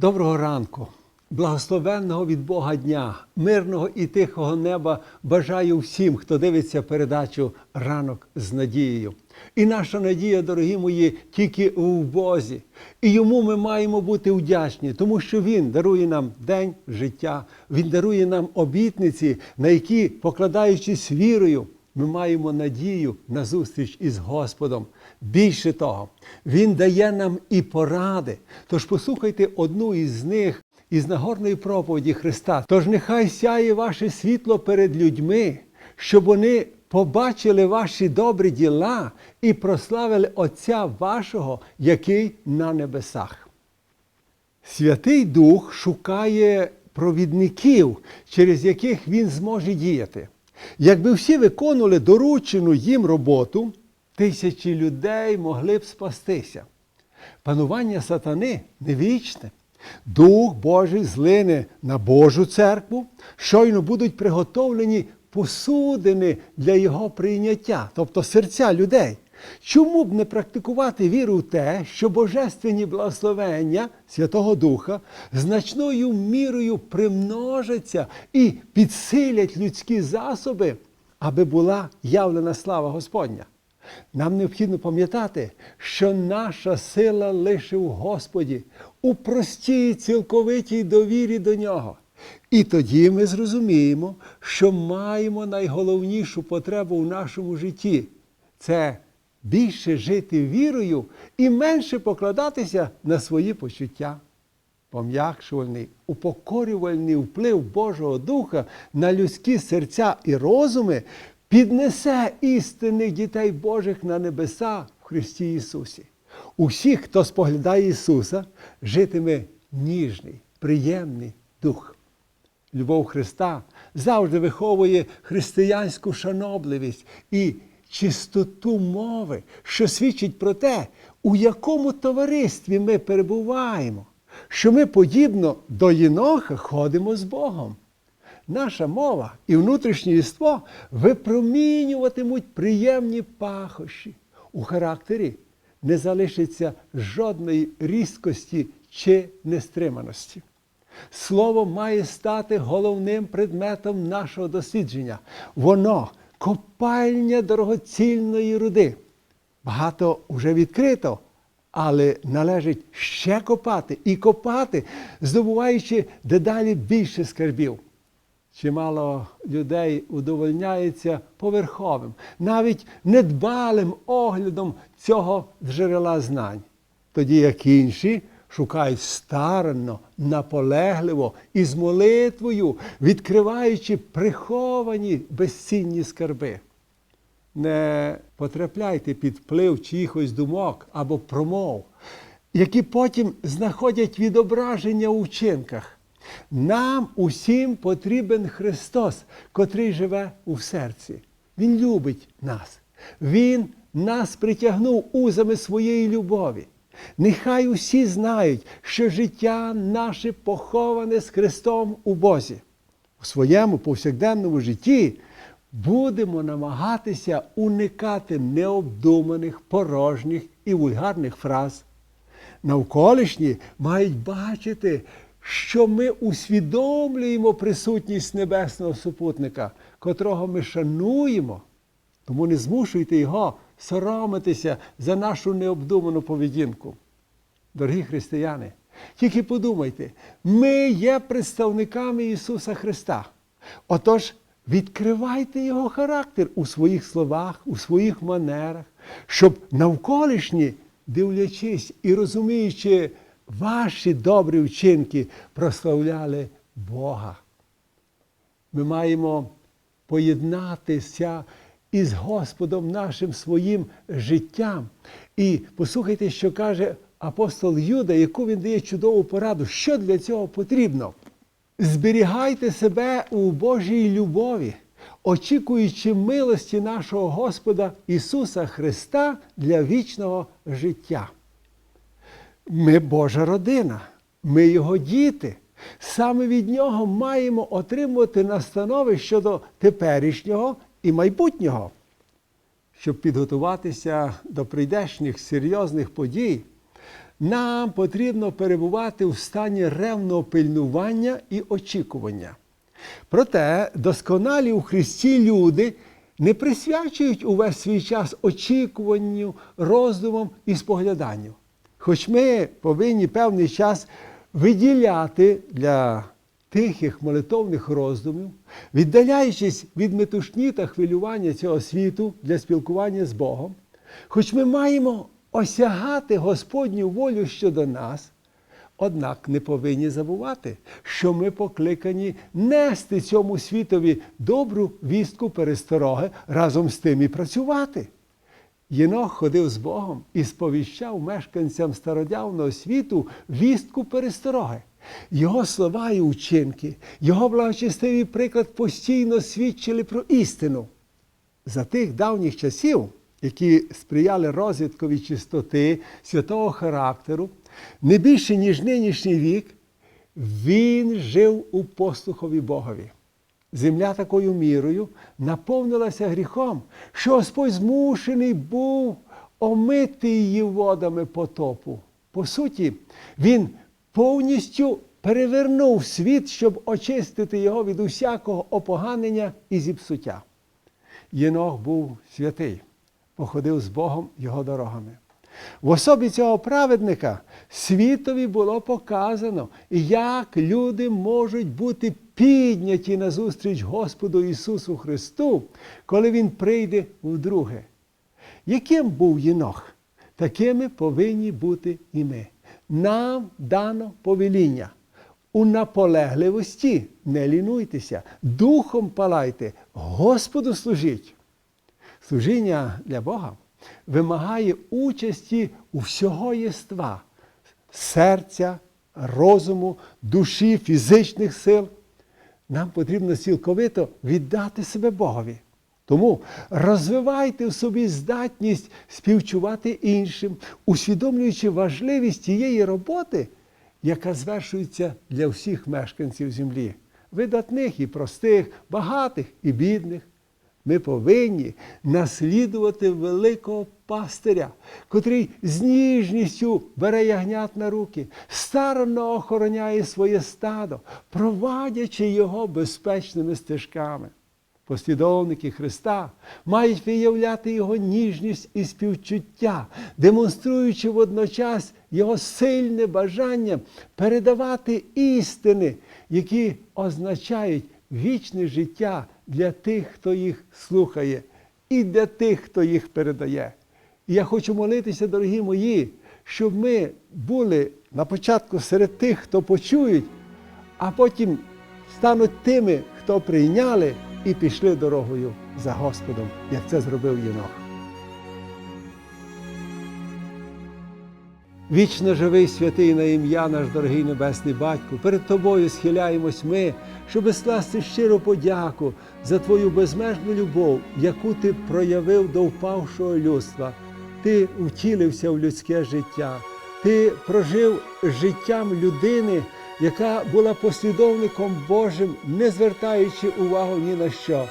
Доброго ранку, благословенного від Бога дня, мирного і тихого неба бажаю всім, хто дивиться передачу ранок з надією. І наша надія, дорогі мої, тільки в Бозі. І йому ми маємо бути вдячні, тому що Він дарує нам день життя, Він дарує нам обітниці, на які, покладаючись вірою, ми маємо надію на зустріч із Господом. Більше того, Він дає нам і поради. Тож послухайте одну із них із нагорної проповіді Христа. Тож нехай сяє ваше світло перед людьми, щоб вони побачили ваші добрі діла і прославили Отця вашого, який на небесах. Святий Дух шукає провідників, через яких він зможе діяти. Якби всі виконували доручену їм роботу, тисячі людей могли б спастися. Панування сатани не вічне. Дух Божий злине на Божу церкву, щойно будуть приготовлені посудини для його прийняття, тобто серця людей. Чому б не практикувати віру в те, що божественні благословення Святого Духа значною мірою примножаться і підсилять людські засоби, аби була явлена слава Господня? Нам необхідно пам'ятати, що наша сила лише в Господі, у простій цілковитій довірі до Нього. І тоді ми зрозуміємо, що маємо найголовнішу потребу в нашому житті це більше жити вірою і менше покладатися на свої почуття. Пом'якшувальний, упокорювальний вплив Божого Духа на людські серця і розуми піднесе істинних дітей Божих на небеса в Христі Ісусі. Усіх, хто споглядає Ісуса, житиме ніжний, приємний дух. Любов Христа завжди виховує християнську шанобливість і чистоту мови, що свідчить про те, у якому товаристві ми перебуваємо, що ми, подібно до Єноха, ходимо з Богом. Наша мова і внутрішнє єство випромінюватимуть приємні пахощі. У характері не залишиться жодної різкості чи нестриманості. Слово має стати головним предметом нашого дослідження. Воно копальня дорогоцільної руди. Багато вже відкрито, але належить ще копати і копати, здобуваючи дедалі більше скарбів. Чимало людей удовольняється поверховим, навіть недбалим оглядом цього джерела знань, тоді як інші шукають старанно, наполегливо і з молитвою, відкриваючи приховані безцінні скарби. Не потрапляйте під вплив чиїхось думок або промов, які потім знаходять відображення у вчинках. Нам усім потрібен Христос, котрий живе у серці. Він любить нас. Він нас притягнув узами своєї любові. Нехай усі знають, що життя наше поховане з Христом у Бозі. У своєму повсякденному житті будемо намагатися уникати необдуманих, порожніх і вульгарних фраз. Навколишні мають бачити, що ми усвідомлюємо присутність небесного супутника, котрого ми шануємо. Тому не змушуйте його соромитися за нашу необдуману поведінку. Дорогі християни, тільки подумайте, ми є представниками Ісуса Христа. Отож, відкривайте Його характер у своїх словах, у своїх манерах, щоб навколишні, дивлячись і розуміючи ваші добрі вчинки, прославляли Бога. Ми маємо поєднатися із Господом нашим своїм життям. І послухайте, що каже апостол Юда, яку він дає чудову пораду, що для цього потрібно. Зберігайте себе у Божій любові, очікуючи милості нашого Господа Ісуса Христа для вічного життя. Ми Божа родина, ми Його діти. Саме від Нього маємо отримувати настанови щодо теперішнього і майбутнього. Щоб підготуватися до прийдешніх серйозних подій, нам потрібно перебувати в стані ревного пильнування і очікування. Проте досконалі у Христі люди не присвячують увесь свій час очікуванню, роздумам і спогляданню. Хоч ми повинні певний час виділяти для тихих молитовних роздумів, віддаляючись від метушні та хвилювання цього світу для спілкування з Богом, хоч ми маємо осягати Господню волю щодо нас, Однак не повинні забувати, що ми покликані нести цьому світові добру вістку перестороги разом з тим і працювати. Єнох ходив з Богом і сповіщав мешканцям стародявного світу вістку перестороги. Його слова і учинки, його благочестивий приклад постійно свідчили про істину. За тих давніх часів, які сприяли розвиткові чистоти святого характеру, не більше, ніж нинішній вік, він жив у послухові Богові. Земля такою мірою наповнилася гріхом, що Господь змушений був омити її водами потопу. По суті, він повністю перевернув світ, щоб очистити його від усякого опоганення і зіпсуття. Єнох був святий, походив з Богом його дорогами. В особі цього праведника світові було показано, як люди можуть бути підняті назустріч Господу Ісусу Христу, коли Він прийде вдруге. Яким був Єнох? Такими повинні бути і ми. Нам дано повеління. У наполегливості не лінуйтеся, духом палайте, Господу служіть. Служіння для Бога вимагає участі у всього єства серця, розуму, душі, фізичних сил. Нам потрібно цілковито віддати себе Богові. Тому розвивайте в собі здатність співчувати іншим, усвідомлюючи важливість тієї роботи, яка звершується для всіх мешканців землі, видатних і простих, багатих і бідних. Ми повинні наслідувати великого пастиря, котрий з ніжністю бере ягнят на руки, старанно охороняє своє стадо, провадячи його безпечними стежками. Послідовники Христа мають виявляти його ніжність і співчуття, демонструючи водночас його сильне бажання передавати істини, які означають вічне життя для тих, хто їх слухає, і для тих, хто їх передає. І я хочу молитися, дорогі мої, щоб ми були на початку серед тих, хто почують, а потім стануть тими, хто прийняли і пішли дорогою за Господом, як це зробив Єнох. Вічно живий святий на ім'я наш дорогий Небесний Батько, перед Тобою схиляємось ми, щоби скласти щиру подяку за Твою безмежну любов, яку Ти проявив до впавшого людства. Ти втілився в людське життя, ти прожив життям людини, яка була послідовником Божим, не звертаючи увагу ні на що.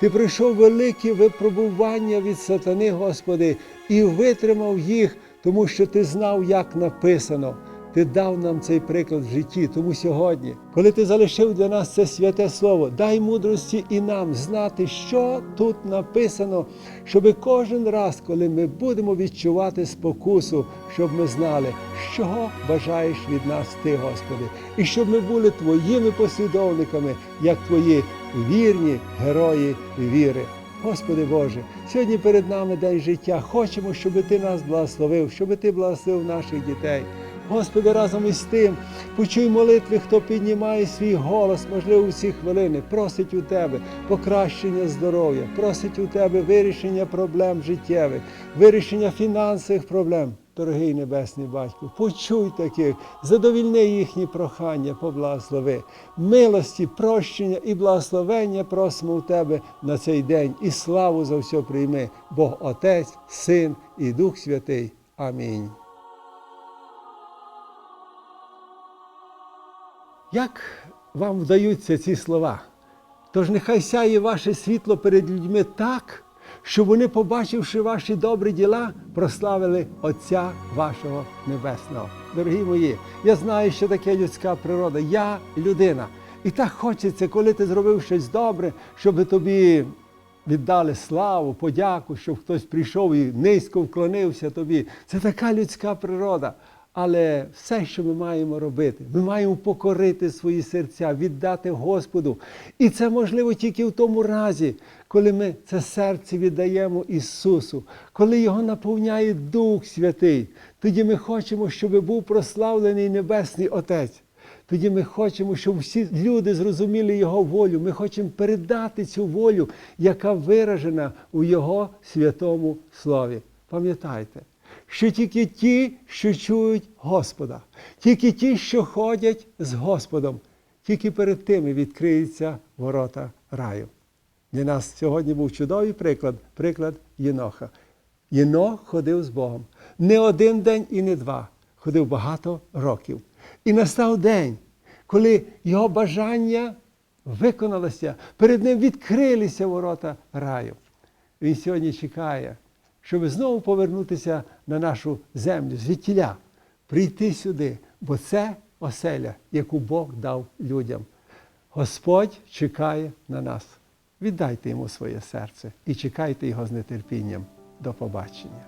Ти пройшов великі випробування від сатани, Господи, і витримав їх, тому що ти знав, як написано. Ти дав нам цей приклад в житті. Тому сьогодні, коли ти залишив для нас це святе слово, дай мудрості і нам знати, що тут написано, щоб кожен раз, коли ми будемо відчувати спокусу, щоб ми знали, що бажаєш від нас ти, Господи, і щоб ми були твоїми послідовниками, як твої вірні герої віри. Господи Боже, сьогодні перед нами дай життя. Хочемо, щоб Ти нас благословив, щоб Ти благословив наших дітей. Господи, разом із тим, почуй молитви, хто піднімає свій голос, можливо, у ці хвилини, просить у Тебе покращення здоров'я, просить у Тебе вирішення проблем життєвих, вирішення фінансових проблем. Дорогий Небесний Батько, почуй таких, задовільни їхні прохання, поблагослови. Милості, прощення і благословення просимо у Тебе на цей день і славу за все прийми, Бог Отець, Син і Дух Святий. Амінь. Як вам вдаються ці слова? Тож нехай сяє ваше світло перед людьми так, щоб вони, побачивши ваші добрі діла, прославили Отця вашого Небесного. Дорогі мої, я знаю, що таке людська природа. Я людина. І так хочеться, коли ти зробив щось добре, щоб тобі віддали славу, подяку, щоб хтось прийшов і низько вклонився тобі. Це така людська природа. Але все, що ми маємо робити, ми маємо покорити свої серця, віддати Господу. І це можливо тільки в тому разі, коли ми це серце віддаємо Ісусу, коли Його наповняє Дух Святий. Тоді ми хочемо, щоб був прославлений Небесний Отець. Тоді ми хочемо, щоб всі люди зрозуміли Його волю. Ми хочемо передати цю волю, яка виражена у Його святому слові. Пам'ятайте, що тільки ті, що чують Господа, тільки ті, що ходять з Господом, тільки перед тими відкриються ворота раю. Для нас сьогодні був чудовий приклад, приклад Єноха. Єнох ходив з Богом не один день і не два, ходив багато років. І настав день, коли його бажання виконалося, перед ним відкрилися ворота раю. Він сьогодні чекає, щоб знову повернутися на нашу землю звідтіля, прийти сюди, бо це оселя, яку Бог дав людям. Господь чекає на нас. Віддайте йому своє серце і чекайте його з нетерпінням. До побачення.